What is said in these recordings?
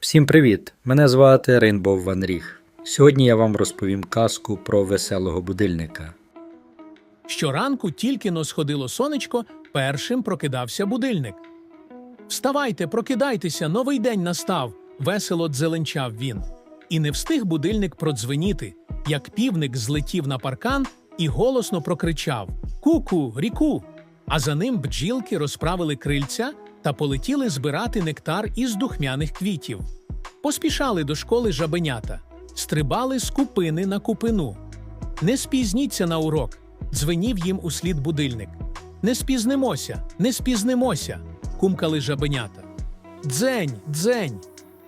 Всім привіт! Мене звати Рейнбов Ван Ріг. Сьогодні я вам розповім казку про веселого будильника. Щоранку тільки но сходило сонечко, першим прокидався будильник. Вставайте, прокидайтеся, новий день настав, весело дзеленчав він. І не встиг будильник продзвеніти, як півник злетів на паркан і голосно прокричав Ку-ку, ріку. А за ним бджілки розправили крильця та полетіли збирати нектар із духмяних квітів. Поспішали до школи жабенята, стрибали з купини на купину. Не спізніться на урок, дзвенів їм услід будильник. Не спізнимося, не спізнимося, кумкали жабенята. Дзень, дзень.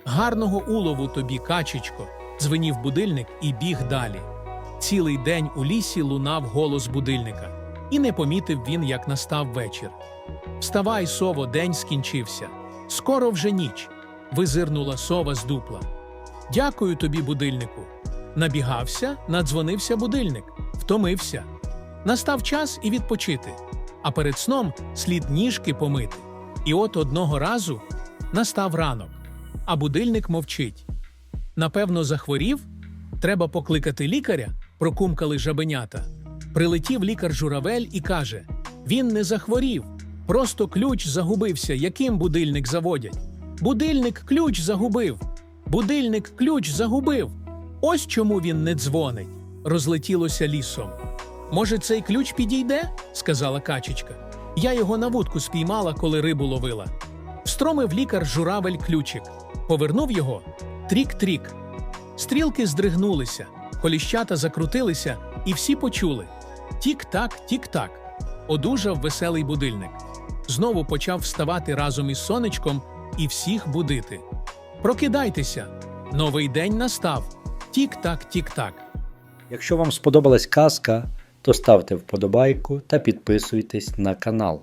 Гарного улову тобі, качечко, дзвенів будильник і біг далі. Цілий день у лісі лунав голос будильника, і не помітив він, як настав вечір. Вставай, сово, день скінчився. Скоро вже ніч. Визирнула сова з дупла. Дякую тобі, будильнику. Набігався, надзвонився будильник, втомився. Настав час і відпочити, а перед сном слід ніжки помити. І от одного разу настав ранок, а будильник мовчить. Напевно, захворів? Треба покликати лікаря, прокумкали жабенята. Прилетів лікар журавель і каже: Він не захворів, просто ключ загубився, яким будильник заводять. Будильник ключ загубив. Будильник ключ загубив. Ось чому він не дзвонить. Розлетілося лісом. Може, цей ключ підійде? сказала качечка. Я його на вудку спіймала, коли рибу ловила. Встромив лікар журавель ключик. Повернув його. Трік-трік. Стрілки здригнулися, коліщата закрутилися, і всі почули. Тік-так, тік-так. Одужав веселий будильник. Знову почав вставати разом із сонечком і всіх будити. Прокидайтеся! Новий день настав. Тік-так, тік-так. Якщо вам сподобалась казка, то ставте вподобайку та підписуйтесь на канал.